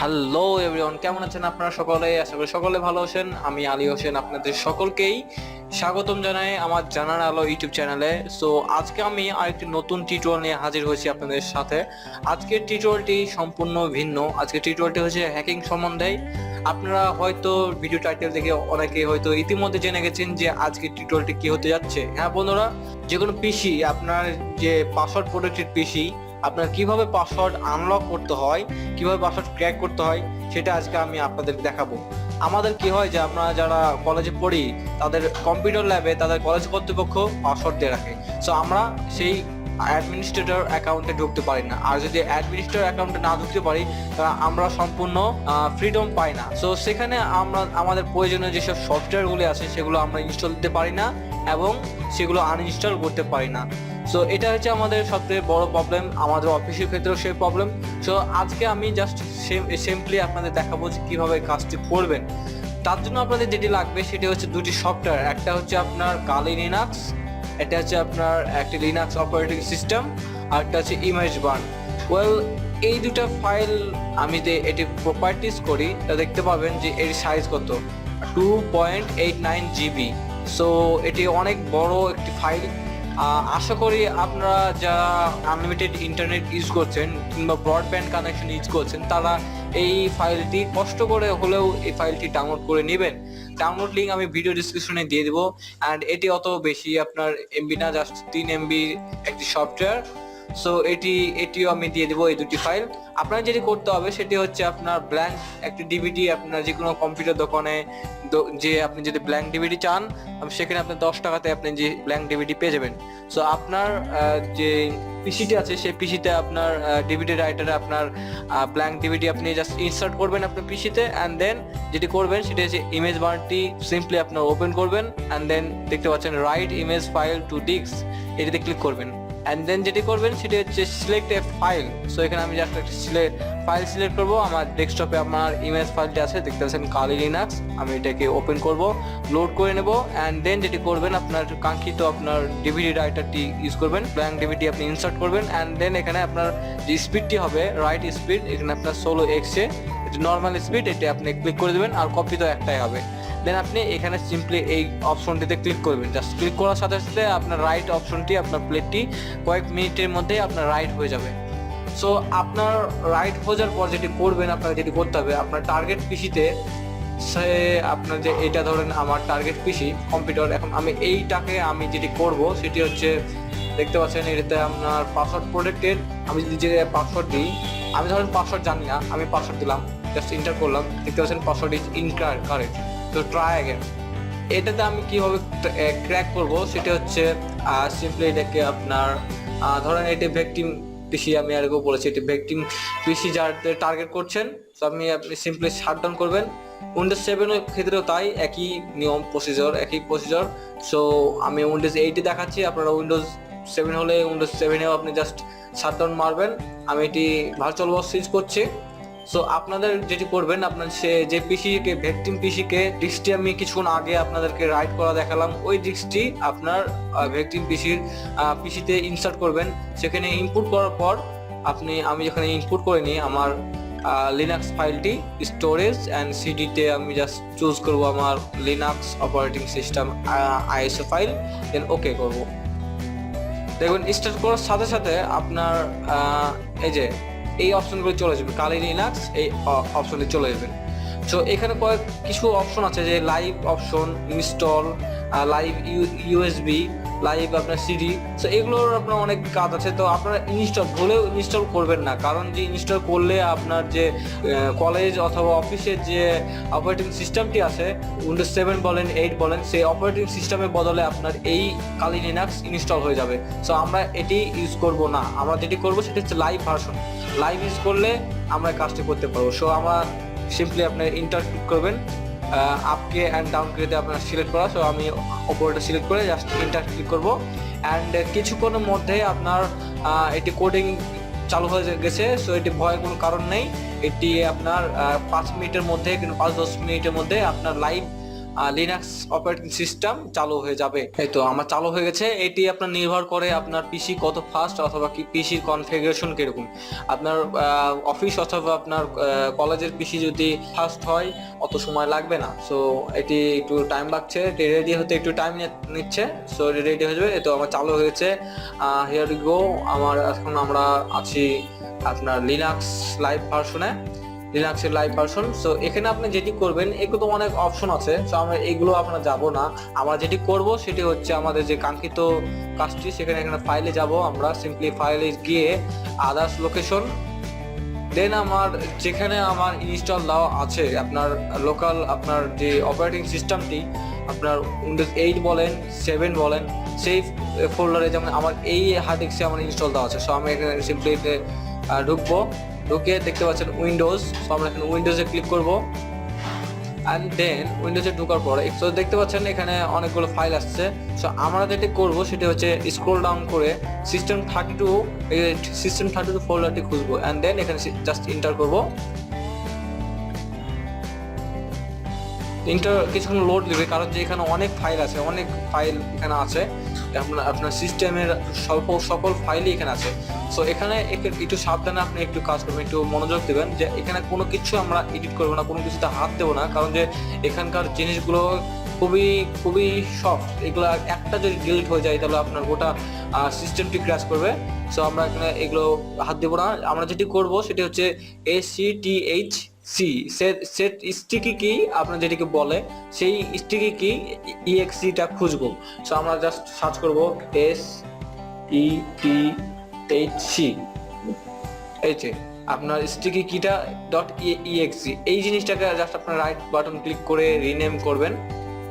Hello everyone কেমন আছেন আপনারা সকলে? আশা করি সকলে ভালো আছেন। আমি আলী হোসেন, আপনাদের সকলকেই স্বাগতম জানাই আমার জানার আলো ইউটিউব চ্যানেলে। সো আজকে আমি আরেকটি নতুন টিউটোরিয়াল নিয়ে হাজির হয়েছি আপনাদের সাথে। আজকের টিউটোরিয়ালটি সম্পূর্ণ ভিন্ন। আজকের টিউটোরিয়ালটি হচ্ছে হ্যাকিং সম্বন্ধে। আপনারা হয়তো ভিডিও টাইটেল দেখে অনেকে হয়তো ইতিমধ্যে জেনে গেছেন যে আজকের টিউটোরিয়ালটি কি হতে যাচ্ছে। হ্যাঁ বন্ধুরা যে কোনো পিসি আপনার যে পাসওয়ার্ড প্রোটেক্টেড পিসি আপনার কীভাবে পাসওয়ার্ড আনলক করতে হয়, কীভাবে পাসওয়ার্ড ক্র্যাক করতে হয়, সেটা আজকে আমি আপনাদের দেখাবো। আমাদের কি হয় যে আমরা যারা কলেজে পড়ি, তাদের কম্পিউটার ল্যাবে তাদের কলেজ কর্তৃপক্ষ পাসওয়ার্ড দিয়ে রাখে। সো আমরা সেই অ্যাডমিনিস্ট্রেটর অ্যাকাউন্টে ঢুকতে পারি না। আর যদি অ্যাডমিনিস্ট্রেটর অ্যাকাউন্টে না ঢুকতে পারি তাহলে আমরা সম্পূর্ণ ফ্রিডম পাই না। সো সেখানে আমরা, আমাদের প্রয়োজনীয় যেসব সফটওয়্যারগুলি আছে, সেগুলো আমরা ইনস্টল দিতে পারি না এবং সেগুলো আনইনস্টল করতে পারি না। সো এটা হচ্ছে আমাদের সবথেকে বড় প্রবলেম আমাদের অফিসের ক্ষেত্রেও সেই প্রবলেম সো আজকে আমি জাস্ট সিম্পলি আপনাদের দেখাবো যে কীভাবে কাজটি করবেন। তার জন্য আপনাদের যেটি লাগবে, সেটি হচ্ছে দুটি সফটওয়্যার একটা হচ্ছে আপনার কালি লিনাক্স এটা হচ্ছে আপনার একটি লিনাক্স অপারেটিং সিস্টেম আর একটা হচ্ছে ইমেজ বার্ন ওয়েল এই দুটো ফাইল আমি যে এটি প্রপার্টিস করি, তা দেখতে পাবেন যে এর সাইজ কত। Two point eight nine GB so এটি অনেক বড় একটি ফাইল আশা করি আপনারা যারা আনলিমিটেড ইন্টারনেট ইউজ করছেন কিংবা ব্রডব্যান্ড কানেকশন ইউজ করছেন, তারা এই ফাইলটি কষ্ট করে হলেও এই ফাইলটি ডাউনলোড করে নেবেন। ডাউনলোড লিঙ্ক আমি ভিডিও ডিসক্রিপশনে দিয়ে দেবো। অ্যান্ড এটি অত বেশি আপনার এমবি না জাস্ট তিন এমবি একটি সফটওয়্যার সো এটি, এটিও আমি দিয়ে দেবো এই দুটি ফাইল আপনার যেটি করতে হবে, সেটি হচ্ছে আপনার ব্ল্যাঙ্ক একটি ডিভিডি আপনার যে কোনো কম্পিউটার দোকানে যে আপনি যদি ব্ল্যাঙ্ক ডিভিডি চান সেখানে আপনি দশ টাকাতে আপনি যে ব্ল্যাঙ্ক ডিভিডি পেয়ে যাবেন। সো আপনার যে পিসিটি আছে, সেই পিসিতে আপনার ডিভিডি রাইটারে আপনার ব্ল্যাঙ্ক ডিভিডি আপনি জাস্ট ইনসার্ট করবেন আপনার পিসিতে অ্যান্ড দেন যেটি করবেন, সেটি হচ্ছে ইমেজ বারটি সিম্পলি আপনার ওপেন করবেন অ্যান্ড দেন দেখতে পাচ্ছেন write image file to disc এটিতে ক্লিক করবেন। অ্যান্ড দেন যেটি করবেন সেটি হচ্ছে সিলেক্ট এ ফাইল সো এখানে আমি জাস্ট একটা সিলেক্ট ফাইল সিলেক্ট করব। আমার ডেস্কটপে আমার ইমেজ ফাইলটি আছে, দেখতে পাচ্ছেন কালি লিনাক্স আমি এটাকে ওপেন করব লোড করে নেব। অ্যান্ড দেন যেটি করবেন, আপনার কাঙ্ক্ষিত আপনার ডিভিডি রাইটারটি ইউজ করবেন ব্ল্যাঙ্ক ডিভিডি আপনি ইনসার্ট করবেন। অ্যান্ড দেন এখানে আপনার যে স্পিডটি হবে রাইট স্পিড এখানে আপনার ষোলো এক্সে নর্মাল স্পিড এটি আপনি ক্লিক করে দেবেন। আর কপি তো একটাই হবে। দেন আপনি এখানে সিম্পলি এই অপশনটিতে ক্লিক করবেন। জাস্ট ক্লিক করার সাথে সাথে আপনার রাইট অপশনটি আপনার প্লেটটি কয়েক মিনিটের মধ্যেই আপনার রাইট হয়ে যাবে। সো আপনার রাইট হয়ে যাওয়ার পর যেটি করবেন, আপনাকে যেটি করতে হবে, আপনার টার্গেট পিসিতে সে আপনার যে এটা ধরেন আমার টার্গেট পিসি কম্পিউটার এখন আমি এইটাকে আমি যেটি করব, সেটি হচ্ছে দেখতে পাচ্ছেন, এটাতে আপনার পাসওয়ার্ড প্রোটেক্টেড আমি যদি যে পাসওয়ার্ড দিই, আমি ধরেন পাসওয়ার্ড জানি না, আমি পাসওয়ার্ড দিলাম জাস্ট ইন্টার করলাম, দেখতে পাচ্ছেন পাসওয়ার্ড ইজ ইনকার কারেক্ট তো ট্রাই অ্যাগেন এটাতে আমি কীভাবে ক্র্যাক করব? সেটা হচ্ছে সিম্পলি এটাকে আপনার ধরেন এটি ভেকটিম পিসি আমি আর আগেও বলেছি, এটি ভেকটিম পিসি যার টার্গেট করছেন, তো আপনি আপনি সিম্পলি শাটডাউন করবেন। উইন্ডোজ সেভেনের ক্ষেত্রেও তাই, একই নিয়ম প্রসিজার একই প্রসিজার সো আমি উইন্ডোজ এইটে দেখাচ্ছি, আপনারা উইন্ডোজ সেভেন হলে উইন্ডোজ সেভেনেও আপনি জাস্ট শাটডাউন মারবেন। আমি এটি ভার্চুয়াল বক্স ইউজ করছি। সো আপনাদের যেটি করবেন, আপনার সে যে পিসিকে ভেকটিম পিসিকে ডিস্কটি আমি কিছুক্ষণ আগে আপনাদেরকে রাইট করা দেখালাম। ওই ডিস্কটি আপনার ভেকটিম পিসির পিসিতে ইনসার্ট করবেন। সেখানে ইনপুট করার পর আপনি, আমি যেখানে ইনপুট করে নিই আমার লিনাক্স ফাইলটি স্টোরেজ অ্যান্ড সিডিতে আমি জাস্ট চুজ করব আমার Linux operating system ISO file then okay করব। দেখবেন স্টার্ট করার সাথে সাথে আপনার এই যে এই অপশনগুলো চলে যাবে কালি লিনাক্স এই অপশনে চলে যাবে সো এখানে কয়েক, কিছু অপশন আছে যে live option install live USB live আপনার সিডি সো এগুলোর আপনার অনেক কাজ আছে, তো আপনারা ইনস্টল ভুলেও ইনস্টল করবেন না। কারণ যে ইনস্টল করলে আপনার যে কলেজ অথবা অফিসের যে অপারেটিং সিস্টেমটি আছে উইন্ডোজ সেভেন বলেন এইট বলেন, সেই অপারেটিং সিস্টেমের বদলে আপনার এই কালি লিনাক্স ইনস্টল হয়ে যাবে। সো আমরা এটি ইউজ করব না। আমরা যেটি করব সেটা হচ্ছে লাইভ ভার্সন লাইভ ইউজ করলে আমরা কাজটি করতে পারব। সো আমরা সিম্পলি আপনার ইন্টার করবেন। আপকে অ্যান্ড ডাউন করে আপনার সিলেক্ট করা সো আমি ওপরটা সিলেক্ট করে জাস্ট ইন্টার ক্লিক করব। অ্যান্ড কিছুক্ষণের মধ্যে আপনার এটি কোডিং চালু হয়ে গেছে সো এটি ভয়ের কোনো কারণ নেই। এটি আপনার পাঁচ মিনিটের মধ্যে কিন্তু পাঁচ দশ মিনিটের মধ্যে আপনার লাইভ লিনাক্স অপারেটিং সিস্টেম চালু হয়ে যাবে। এই তো আমার চালু হয়ে গেছে। এটি আপনার নির্ভর করে আপনার পিসি কত ফাস্ট অথবা কি পিসির কনফিগারেশন কীরকম। আপনার অফিস অথবা আপনার কলেজের পিসি যদি ফাস্ট হয়, অত সময় লাগবে না। সো এটি একটু টাইম লাগছে। রেডি হতে একটু টাইম নিচ্ছে। সো রেডি হয়ে যাবে। এই তো আমার চালু হয়েছে হিয়ার গো আমার, এখন আমরা আছি আপনার লিনাক্স লাইভ ভার্সনে লিনাক্সের লাইভ ভার্সন সো এখানে আপনি যেটি করবেন এগুলো তো অনেক অপশন আছে সো আমরা এগুলো আপনার যাব না। আমরা যেটি করব, সেটি হচ্ছে আমাদের যে কাঙ্ক্ষিত কাজটি, সেখানে এখানে ফাইলে যাব আমরা। সিম্পলি ফাইলে গিয়ে আদার্স লোকেশন দেন আমার, যেখানে আমার ইনস্টল দেওয়া আছে, আপনার লোকাল আপনার যে অপারেটিং সিস্টেমটি আপনার উইন্ডোজ এইট বলেন সেভেন বলেন, সেই ফোল্ডারে যেমন আমার এই হার্ড ডিস্কে আমার ইনস্টল দেওয়া আছে। সো আমি এখানে সিম্পলি ঢুকবো। ঢুকে দেখতে পাচ্ছেন উইন্ডোজ, সো আমরা এখানে উইন্ডোজে ক্লিক করব। অ্যান্ড দেন উইন্ডোজে ঢোকার পর একটু দেখতে পাচ্ছেন এখানে অনেকগুলো ফাইল আসছে। সো আমরা যেটি করব সেটা হচ্ছে স্ক্রোল ডাউন করে system thirty two system thirty two ফোল্ডারটি খুঁজবো। অ্যান্ড দেন এখানে জাস্ট ইন্টার করব। ইন্টার কিছুক্ষণ লোড নেবে কারণ যে এখানে অনেক ফাইল আছে, অনেক ফাইল এখানে আছে। আপনার আপনার সিস্টেমের স্বল্প সকল ফাইলই এখানে আছে। সো এখানে একটু সাবধানে আপনি একটু কাজ করবেন, একটু মনোযোগ দেবেন যে এখানে কোনো কিছু আমরা এডিট করব না, কোনো কিছুতে হাত দেবো না। কারণ যে এখানকার জিনিসগুলো খুবই খুবই সফট এগুলো একটা যদি ডিলিট হয়ে যায়, তাহলে আপনার গোটা সিস্টেমটি ক্র্যাশ করবে। সো আমরা এখানে এগুলো হাত দেবো না। আমরা যেটি করব, সেটি হচ্ছে A C T H C set set sticky key আপনার যেটিকে বলে, সেই স্টিকি কি ইএক্সিটা খুঁজবো। সো আমরা জাস্ট সার্চ করব S E T H C এই আপনার স্টিকি কিটা ডট ইএক্সি এই জিনিসটাকে জাস্ট আপনার রাইট বাটন ক্লিক করে রিনেম করবেন।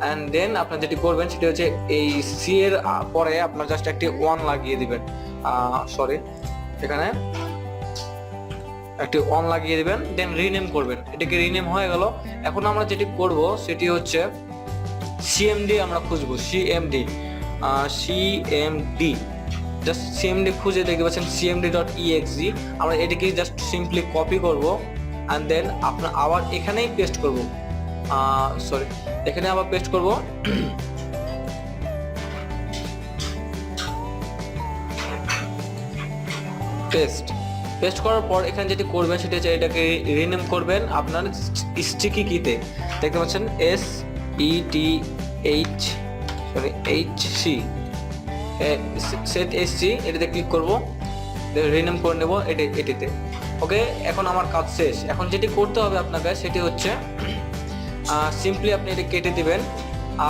অ্যান্ড দেন আপনার যেটি করবেন, সেটি হচ্ছে এই সি এর পরে আপনার জাস্ট একটি ওয়ান লাগিয়ে দিবেন। সরি এখানে। একটি অন লাগিয়ে দিবেন দেন রিনেম করবেন। এটাকে রিনেম হয়ে গেল। এখন আমরা যেটি করব, সেটি হচ্ছে সিএমডি আমরা খুঁজবো সিএমডি সিএমডি জাস্ট সিএমডি খুঁজে দেখতে পাচ্ছেন সিএমডি ডট ইএক্সি আমরা এটিকে জাস্ট সিম্পলি কপি করব অ্যান্ড দেন আপনার আবার এখানেই পেস্ট করব। সরি এখানে আবার পেস্ট করব। পেস্ট পেস্ট করার পর এখানে যেটি করবেন সেটা হচ্ছে এটাকে রিনেম করবেন আপনার স্টিকি কিতে দেখতে পাচ্ছেন S E T H sorry H C set S C এটাতে ক্লিক করব রিনেম করে নেব এটি, এটিতে। ওকে এখন আমার কাজ শেষ। এখন যেটি করতে হবে আপনাকে সেটি হচ্ছে সিম্পলি আপনি এটা কেটে দিবেন।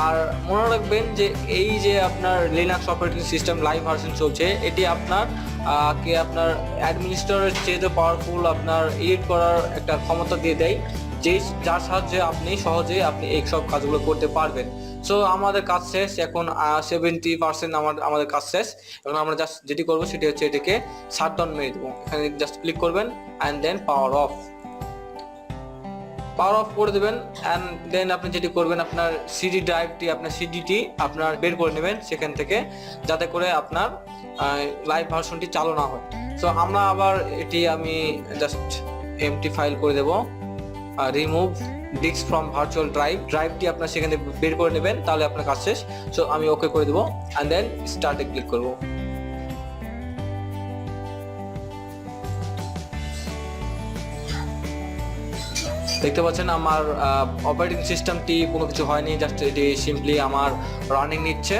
আর মনে রাখবেন যে এই যে আপনার Linux operating system live version চলছে, এটি আপনার কে আপনার অ্যাডমিনিস্ট্রেটরের চেয়ে পাওয়ারফুল আপনার এডিট করার একটা ক্ষমতা দিয়ে দেয় যে যার সাহায্যে আপনি সহজে আপনি এই সব কাজগুলো করতে পারবেন। সো আমাদের কাজ শেষ, এখন সেভেন্টি পার্সেন্ট আমার, আমাদের কাজ শেষ। এখন আমরা জাস্ট যেটি করব সেটি হচ্ছে এটিকে শাট ডাউন মেরে দেবো। এখানে জাস্ট ক্লিক করবেন and then power off power off করে দেবেন অ্যান্ড দেন আপনি যেটি করবেন, আপনার সিডি ড্রাইভটি আপনার সিডিটি আপনার বের করে নেবেন সেখান থেকে, যাতে করে আপনার লাইভ ভার্সনটি চালু না হয়। সো আমরা আবার এটি আমি জাস্ট এমটি ফাইল করে দেব। Remove disk from virtual drive ড্রাইভটি আপনার সেখান বের করে নেবেন, তাহলে আপনার কাজ শেষ। সো আমি ওকে করে দেবো অ্যান্ড দেন স্টার্টে ক্লিক করব। দেখতে পাচ্ছেন আমার অপারেটিং সিস্টেমটি কোনো কিছু হয়নি জাস্ট এটি সিম্পলি আমার রানিং নিচ্ছে।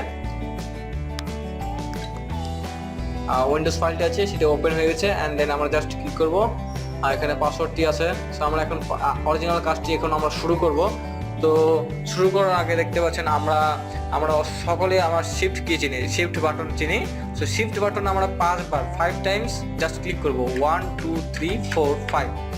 উইন্ডোজ ফাইলটি আছে, সেটা ওপেন হয়ে গেছে অ্যান্ড দেন আমরা জাস্ট ক্লিক করব। আর এখানে পাসওয়ার্ডটি আছে সো আমরা এখন অরিজিনাল কাজটি এখন আমরা শুরু করব। তো শুরু করার আগে দেখতে পাচ্ছেন আমরা আমরা সকলে আমার শিফট কি চিনি শিফট বাটন চিনি। সো শিফট বাটন আমরা পাঁচবার ফাইভ টাইমস জাস্ট ক্লিক করব one two three four five phi-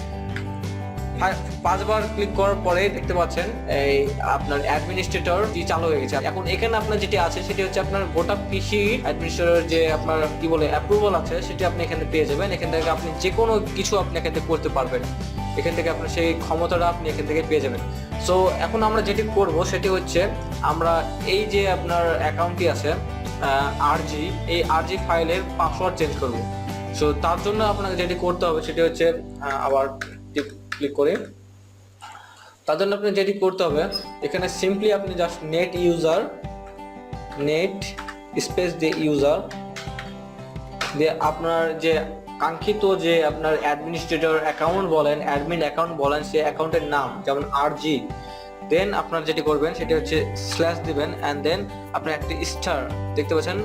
পাঁচবার ক্লিক করার পরে দেখতে পাচ্ছেন, এই আপনার অ্যাডমিনিস্ট্রেটর যে চালু হয়ে গেছে। এখন এখানে আপনার যেটি আছে, সেটি হচ্ছে আপনার গোটা পিসি অ্যাডমিনিস্ট্রেটর যে আপনার কি বলে অ্যাপ্রুভাল আছে, সেটি আপনি এখানে পেয়ে যাবেন। এখান থেকে আপনি যে কোনো কিছু আপনি এখান থেকে করতে পারবেন। এখান থেকে আপনার সেই ক্ষমতাটা আপনি এখান থেকে পেয়ে যাবেন। সো এখন আমরা যেটি করব, সেটি হচ্ছে আমরা এই যে আপনার অ্যাকাউন্টটি আছে আরজি এই আরজি ফাইলের পাসওয়ার্ড চেঞ্জ করব। সো তার জন্য আপনাকে যেটি করতে হবে, সেটি হচ্ছে আবার ক্লিক করে। তার জন্য আপনি যেটি করতে হবে, এখানে সিম্পলি আপনি just net user net space দিয়ে ইউজার দিয়ে আপনার যে কাঙ্ক্ষিত যে আপনার অ্যাডমিনিস্ট্রেটর অ্যাকাউন্ট বলেন অ্যাডমিন অ্যাকাউন্ট বলেন, সেই অ্যাকাউন্টের নাম, যেমন আর জি দেন আপনার যেটি করবেন, সেটি হচ্ছে স্ল্যাশ দিবেন অ্যান্ড দেন আপনার একটি স্টার দেখতে পাচ্ছেন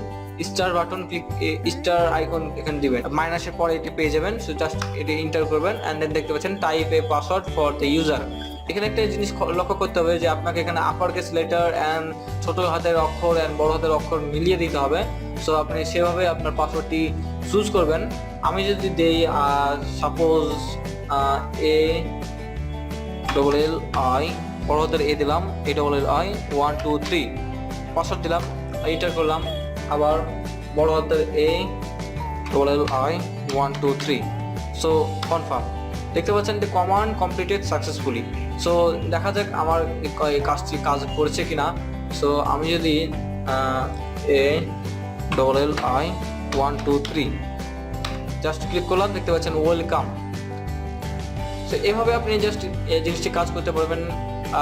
star button click star icon এখানে দিবেন। মাইনাসের পরে এটি পেয়ে যাবেন সো জাস্ট এটি এন্টার করবেন অ্যান্ড দেন দেখতে পাচ্ছেন type a password for the user এখানে একটা জিনিস লক্ষ্য করতে হবে যে আপনাকে এখানে আপার কেস লেটার অ্যান্ড ছোট হাতের অক্ষর অ্যান্ড বড় হাতের অক্ষর মিলিয়ে দিতে হবে। সো আপনি সেভাবে আপনার পাসওয়ার্ডটি চুজ করবেন। আমি যদি দেই suppose A double L I বড় হাতের এ দিলাম A double L I one two three password দিলাম এন্টার করলাম। আবার বড় হাতের A double L I one two three so confirm দেখতে পাচ্ছেন যে কমান্ড কমপ্লিটেড সাকসেসফুলি সো দেখা যাক আমার এই কাজটি কাজ করেছে কিনা। সো আমি যদি A double L I one two three just click করলাম, দেখতে পাচ্ছেন ওয়েলকাম তো এভাবে আপনি জাস্ট এই জিনিসটি কাজ করতে পারবেন।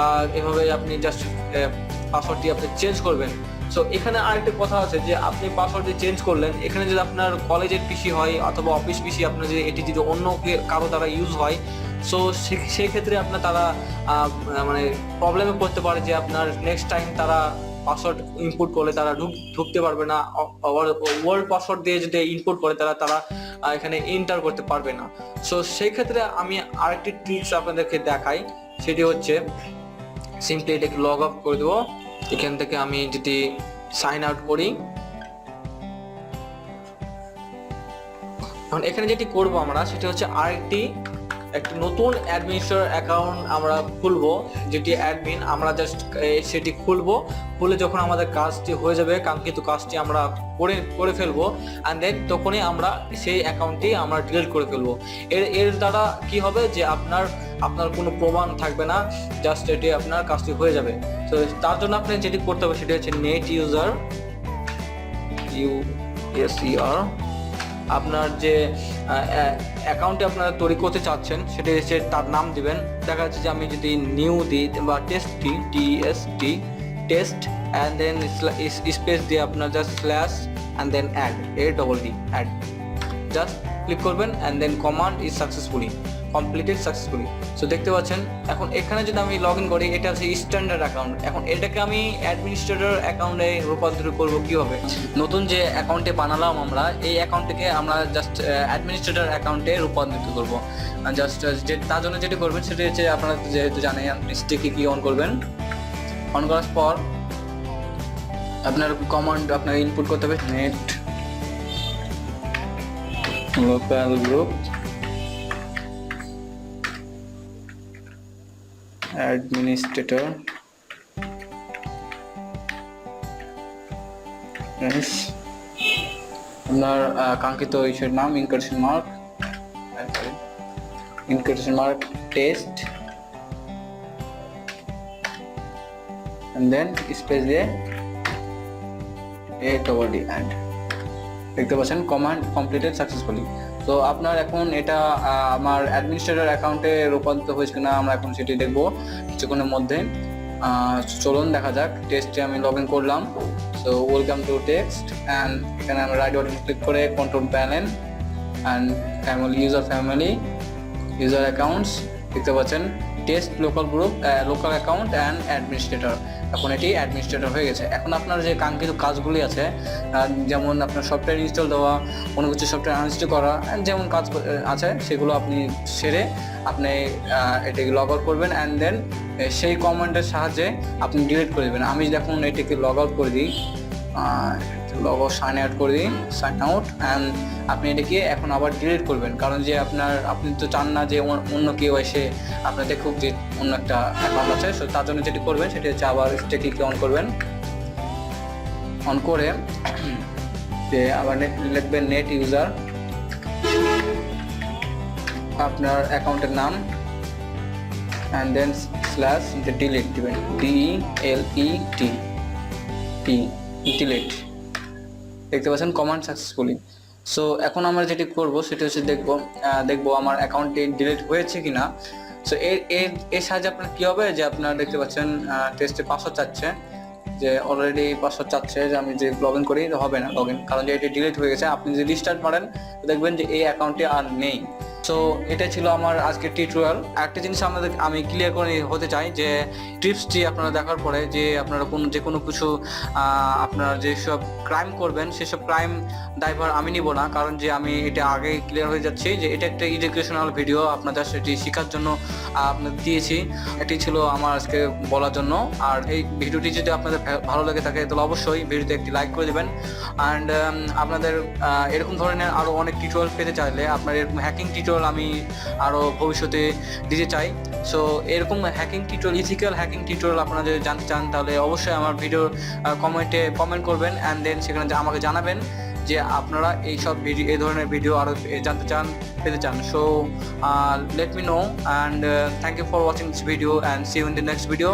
আর এভাবে আপনি জাস্ট পাসওয়ার্ডটি আপনি চেঞ্জ করবেন। সো এখানে আরেকটা কথা আছে যে আপনি পাসওয়ার্ডটি চেঞ্জ করলেন, এখানে যদি আপনার কলেজের পিসি হয় অথবা অফিস পিসি আপনার যদি এটি যদি অন্য কারও দ্বারা ইউজ হয় সো সেই ক্ষেত্রে আপনার তারা মানে প্রবলেমে পড়তে পারে যে আপনার নেক্সট টাইম তারা পাসওয়ার্ড ইনপুট করলে তারা ঢুক ঢুকতে পারবে না। ওয়ার্ল্ড পাসওয়ার্ড দিয়ে যদি ইনপুট করে তারা তারা এখানে এন্টার করতে পারবে না। সো সেই ক্ষেত্রে আমি আরেকটি টিপস আপনাদেরকে দেখাই, সেটি হচ্ছে সিম্পলি এটাকে লগ আউট করে দেবো। এখান থেকে আমি যদি সাইন আউট করি, এখন এখানে যেটি করব আমরা, সেটা হচ্ছে আরেকটি, একটি নতুন অ্যাডমিনিস্ট্রেটর অ্যাকাউন্ট আমরা খুলবো, যেটি অ্যাডমিন আমরা জাস্ট সেটি খুলবো, খুলে যখন আমাদের কাজটি হয়ে যাবে, কাঙ্ক্ষিত কাজটি আমরা করে করে ফেলব অ্যান্ড দেন তখনই আমরা সেই অ্যাকাউন্টটি আমরা ডিলিট করে ফেলব। এর এর দ্বারা কি হবে যে আপনার আপনার কোনো প্রমাণ থাকবে না জাস্ট এটি আপনার কাজটি হয়ে যাবে। তো তার জন্য আপনি যেটি করতে হবে সেটি হচ্ছে নেট ইউজার ইউ এস আপনার যে অ্যাকাউন্টে আপনারা তৈরি করতে চাচ্ছেন, সেটা হচ্ছে তার নাম দিবেন। দেখা যাচ্ছে যে আমি যদি নিউ দিই, বা test T S T test and then space দিয়ে আপনার just slash and then add A double D add just click করবেন and then command is successfully completed successfully so দেখতে পাচ্ছেন, এখন এখানে যদি আমি লগ ইন করি, এটা হচ্ছে স্ট্যান্ডার্ড অ্যাকাউন্ট এখন এটাকে আমি অ্যাডমিনিস্ট্রেটর অ্যাকাউন্টে রূপান্তর করব কীভাবে? নতুন যে অ্যাকাউন্টে বানালাম আমরা, এই অ্যাকাউন্টটিকে আমরা জাস্ট অ্যাডমিনিস্ট্রেটর অ্যাকাউন্টে রূপান্তরিত করব। জাস্ট যে তার জন্য যেটি করবেন, সেটি হচ্ছে আপনারা যেহেতু জানেন আপনি স্টিকি কি অন করবেন। অন করার পর আপনার কমান্ড আপনার ইনপুট করতে হবে নেট লোকাল গ্রুপ অ্যাডমিনিস্ট্রেটর আপনার আহ, কাঙ্ক্ষিত ইসের নাম exclamation mark exclamation mark test and then space দিয়ে এ ডবল ডি অ্যান্ড দেখতে পাচ্ছেন কমান্ড কমপ্লিটেড সাকসেসফুলি তো আপনার এখন এটা আমার অ্যাডমিনিস্ট্রেটর অ্যাকাউন্টে রূপান্তরিত হয়েছে কিনা আমরা এখন সেটি দেখব কিছুক্ষণের মধ্যে। চলুন দেখা যাক টেস্টে আমি লগ ইন করলাম। So welcome to text and এখানে আমরা রাইট বাটন ক্লিক করে control panel and family user family user accounts দেখতে পাচ্ছেন test local group local account and administrator এখন এটি অ্যাডমিনিস্ট্রেটর হয়ে গেছে। এখন আপনার যে কাঙ্ক্ষিত কাজগুলি আছে যেমন আপনার সফটওয়্যার ইনস্টল দেওয়া, কোনো কিছু সফটওয়্যার আনস্টল করা যেমন কাজ আছে, সেগুলো আপনি সেরে আপনি এটিকে এটাকে লগ আউট করবেন অ্যান্ড দেন সেই কমান্ডের সাহায্যে আপনি ডিলিট করে দেবেন। আমি যখন এটিকে লগ আউট করে দিই আউট সাইন আউট করে দিন সাইন আউট অ্যান্ড আপনি এটাকে এখন আবার ডিলিট করবেন। কারণ যে আপনার, আপনি তো চান না যে অন্য- কেউ এসে আপনার দেখুক যে অন্য একটা অ্যাকাউন্ট আছে, so তার জন্য যেটি করবেন সেটি হচ্ছে আবার স্টেকিকে অন করবেন। অন করে যে আবার নেট লিখবেন নেট ইউজার আপনার অ্যাকাউন্টের নাম অ্যান্ড দেন স্ল্যাশ ডিলিট দিবেন। D L E T T delete দেখতে পাচ্ছেন কমান্ড সাকসেসফুলি সো এখন আমরা যেটি করব, সেটি হচ্ছে দেখব দেখব আমার অ্যাকাউন্টটি ডিলিট হয়েছে কি না সো এর এর এর সাহায্যে আপনার কী হবে? যে আপনার দেখতে পাচ্ছেন টেস্টে পাসওয়ার্ড চাচ্ছে, যে অলরেডি পাসওয়ার্ড চাচ্ছে, যে আমি যে লগ ইন করি হবে না লগ ইন কারণ যে এটি ডিলিট হয়ে গেছে, আপনি যদি রিস্টার্ট মারেন, দেখবেন যে এই অ্যাকাউন্টটি আর নেই। সো এটা ছিল আমার আজকের টিউটোরিয়াল একটা জিনিস আমাদের আমি ক্লিয়ার করে হতে চাই যে টিপসটি আপনারা দেখার পরে যে, আপনারা কোনো, যে কোনো কিছু আপনারা যেসব ক্রাইম করবেন সেসব ক্রাইম ড্রাইভার আমি নিব না, কারণ যে আমি এটা আগে ক্লিয়ার হয়ে যাচ্ছি যে, এটা একটা এডুকেশনাল ভিডিও আপনাদের সেটি শেখার জন্য আপনাদের দিয়েছি। এটি ছিল আমার আজকে বলার জন্য। আর এই ভিডিওটি যদি আপনাদের ভালো লেগে থাকে, তাহলে অবশ্যই ভিডিওতে একটি লাইক করে দেবেন। অ্যান্ড আপনাদের এরকম ধরনের আরও অনেক টিউটোরিয়াল পেতে চাইলে আপনার এরকম হ্যাকিং টিউটোরিয়াল আমি আরও ভবিষ্যতে দিতে চাই। সো এরকম hacking tutorial ethical hacking tutorial আপনারা যদি জানতে চান, তাহলে অবশ্যই আমার ভিডিও কমেন্টে কমেন্ট করবেন অ্যান্ড দেন সেখানে আমাকে জানাবেন যে আপনারা এই সব ভিডিও এই ধরনের ভিডিও আরও জানতে চান, পেতে চান। So let me know and thank you for watching this video and see you in the next video